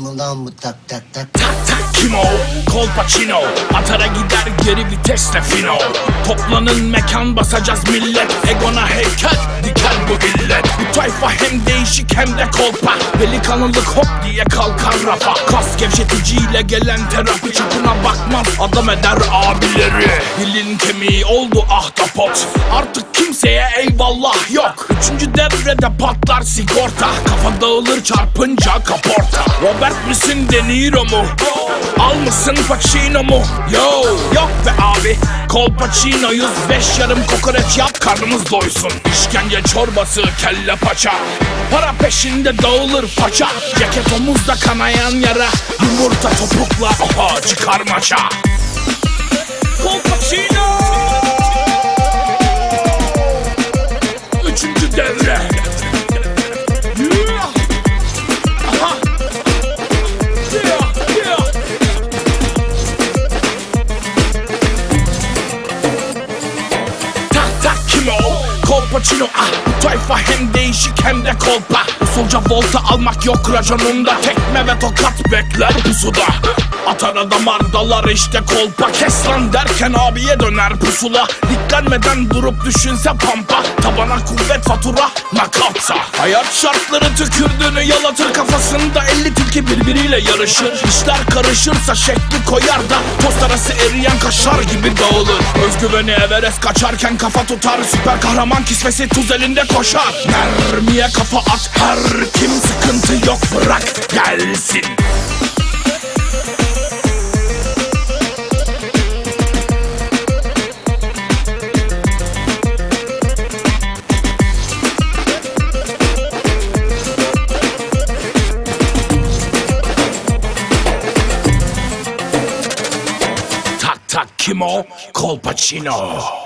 mı lan bu tak tak tak? Tak tak kim o? Kolpaçino Atara gider geri vitesle fino. Toplanın mekan basacağız millet. Egona heykel diker bu illet Bu tayfa hem değişik hem de kolpa. Delikanlılık hop diye kalkar rafa. Kas gevşeticiyle gelen terapi Çapına bakmaz adam eder abileri. Dilin kemiği oldu ahtapot. Artık kimseye eyvallah yok Üçüncü devrede patlar sigorta. Kafa dağılır çarpınca kaporta. Robert misin De Niro mu? Al mısın Pacino mu? Yo yok be abi. Kolpaçino 105 yarım kokoreç yap karnımız doysun. İşkence çorbası kelle paça. Para peşinde dağılır faça. Ceket omuzda kanayan yara. Yumurta topukla oha çıkar o? Kolpaçino ah tayfa hem değişik hem de kolpa Usulca volta almak yok raconunda Tekme ve tokat bekler pusuda Atar adam ardalar işte kolpa. Kes lan derken abiye döner pusula. Diklenmeden durup düşünse pampa. Tabana kuvvet fatura nakapsa Hayat şartları tükürdüğünü yalatır kafasında. 50 tilki birbiriyle yarışır. İşler karışırsa şekli koyar da. Tost arası eriyen kaşar gibi dağılır. Özgüveni Everest kaçarken kafa tutar. Süper kahraman kisvesi tuz elinde koşar. Mermiye kafa at. Her kim sıkıntı yok bırak gelsin Tak tak kim o? Kolpaçino